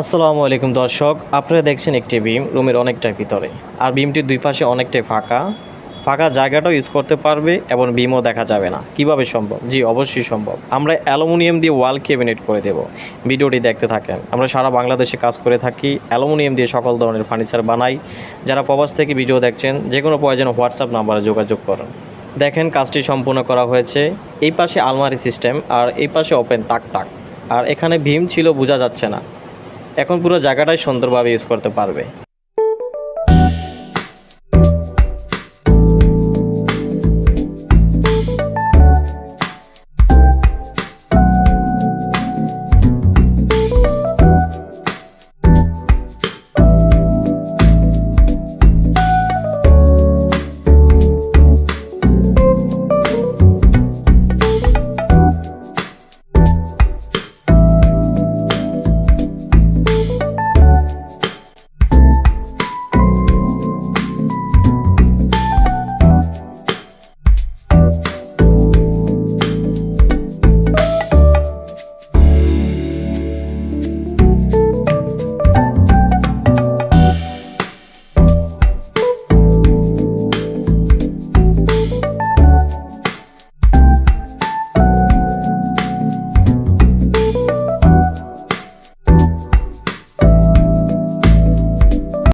আসসালামু আলাইকুম দর্শক, আপনারা দেখছেন একটি বিম রুমের অনেকটাই ভিতরে। আর বিমটির দুই পাশে অনেকটাই ফাঁকা। ফাঁকা জায়গাটাও ইউজ করতে পারবে এবং বিমও দেখা যাবে না। কীভাবে সম্ভব? জি, অবশ্যই সম্ভব। আমরা অ্যালুমিনিয়াম দিয়ে ওয়াল ক্যাবিনেট করে দেব। ভিডিওটি দেখতে থাকেন। আমরা সারা বাংলাদেশে কাজ করে থাকি, অ্যালুমিনিয়াম দিয়ে সকল ধরনের ফার্নিচার বানাই। যারা প্রবাস থেকে ভিডিও দেখছেন, যে কোনো প্রয়োজনে হোয়াটসঅ্যাপ নাম্বারে যোগাযোগ করুন। দেখেন, কাজটি সম্পূর্ণ করা হয়েছে। এই পাশে আলমারি সিস্টেম, আর এই পাশে ওপেন তাক তাক। আর এখানে ভীম ছিল, বোঝা যাচ্ছে না। এখন পুরো জায়গাটাই সুন্দরভাবে ইউজ করতে পারবে।